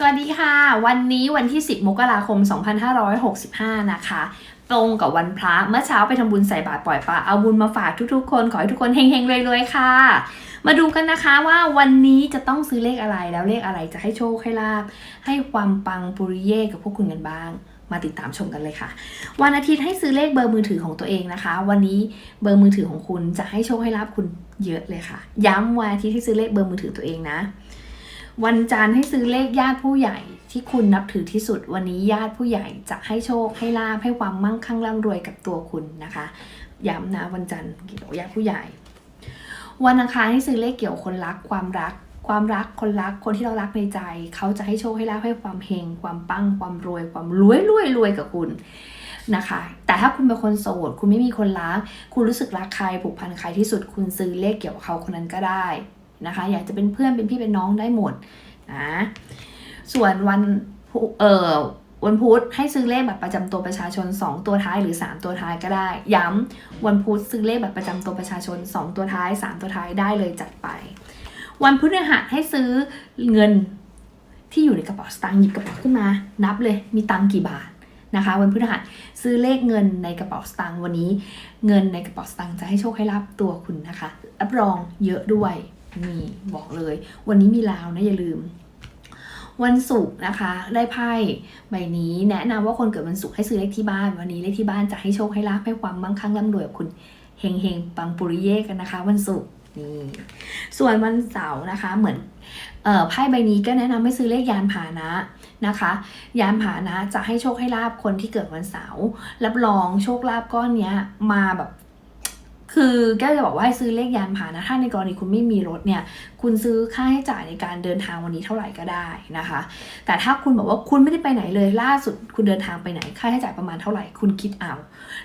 สวัสดีค่ะ วันนี้วันที่ 10 มกราคม 2565 นะคะ ตรงกับวันพระเมื่อเช้าไปทำบุญใส่บาตรปล่อยปลาเอาบุญมาฝากทุกๆ คน ขอให้ทุกคนเฮงๆรวยๆค่ะ มาดูกันนะคะว่าวันนี้จะต้องซื้อเลขอะไรแล้วเลขอะไรจะให้โชคให้ลาบ ให้ความปังปุริเย่กับพวกคุณกันบ้าง มาติดตามชมกันเลยค่ะ วันอาทิตย์ให้ซื้อเลขเบอร์มือถือของตัวเองนะคะ วันนี้เบอร์มือถือของคุณจะให้โชคให้ลาบคุณเยอะเลยค่ะ ย้ำวันอาทิตย์ให้ซื้อเลขเบอร์มือถือตัวเองนะ วันจันทร์ให้ซื้อเลขญาติผู้ใหญ่ที่คุณนับถือที่สุดวันนี้ญาติผู้ใหญ่จะให้โชคให้ลาภให้ความมั่งคั่งร่ำรวยกับตัวคุณนะคะย้ำนะวันจันทร์เกี่ยวญาติผู้ใหญ่ วันอังคารให้ซื้อเลขเกี่ยวกับคนรักความรัก ความรักคนรักคนที่เรารักในใจ เขาจะให้โชคให้ลาภให้ความเฮงความปังความรวย ความรวยรวยรวยกับคุณนะคะ แต่ถ้าคุณเป็นคนโสดคุณไม่มีคนรัก คุณรู้สึกรักใครผูกพันใครที่สุดคุณซื้อเลขเกี่ยวกับเขาคนนั้นก็ได้ นะคะ อยากจะเป็นเพื่อนเป็นพี่เป็นน้องได้หมดนะส่วนวันเอ่อวันพุธให้ซื้อเลขบัตรประจำตัวประชาชน 2 ตัวท้ายหรือ 3 ตัวท้ายก็ได้ ย้ำวันพุธซื้อเลขบัตรประจำตัวประชาชน 2 ตัวท้าย 3 ตัวท้ายได้เลยจัดไป วันพฤหัสให้ซื้อเงินที่อยู่ในกระเป๋าสตางค์หยิบกระเป๋าขึ้นมา นับเลยมีตังค์กี่บาทนะคะ วันพฤหัสซื้อเลขเงินในกระเป๋าสตางค์วันนี้ เงินในกระเป๋าสตางค์จะให้โชคให้ลาบตัวคุณนะคะรับรองเยอะด้วย นี่บอกเลย วันนี้มีลาวนะอย่าลืม วันศุกร์นะคะ ได้ไพ่ใบนี้แนะนำว่าคนเกิดวันศุกร์ให้ซื้อเลขที่บ้าน วันนี้เลขที่บ้านจะให้โชคให้ลาภให้ความมั่งคั่งร่ำรวยกับคุณเฮงเฮงปังปุริเย่กันนะคะ วันศุกร์นี่ส่วนวันเสาร์นะคะเหมือนไพ่ใบนี้ก็แนะนำให้ซื้อเลขยานพาหนะนะคะ ยานพาหนะจะให้โชคให้ลาบคนที่เกิดวันเสาร์รับรองโชคลาภก้อนเนี้ยมาแบบ คือแก้วจะบอกว่าให้ซื้อเลขยานพาหนะถ้าในกรณีคุณไม่มีรถเนี่ย คุณซื้อค่าให้จ่ายในการเดินทางวันนี้เท่าไหร่ก็ได้นะคะ แต่ถ้าคุณบอกว่าคุณไม่ได้ไปไหนเลยล่าสุดคุณเดินทางไปไหนค่าใช้จ่ายประมาณเท่าไหร่คุณคิดเอา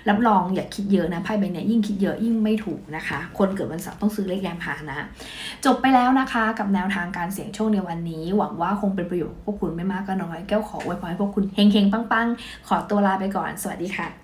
รับรองอย่าคิดเยอะนะไพ่ใบเนี้ยยิ่งคิดเยอะยิ่งไม่ถูกนะคะ คนเกิดวันเสาร์ต้องซื้อเลขยานพาหนะ จบไปแล้วนะคะกับแนวทางการเสี่ยงโชคในวันนี้ หวังว่าคงเป็นประโยชน์กับพวกคุณไม่มากก็น้อยแก้วขออวยพรให้พวกคุณเฮงๆปังๆขอตัวลาไปก่อน สวัสดีค่ะ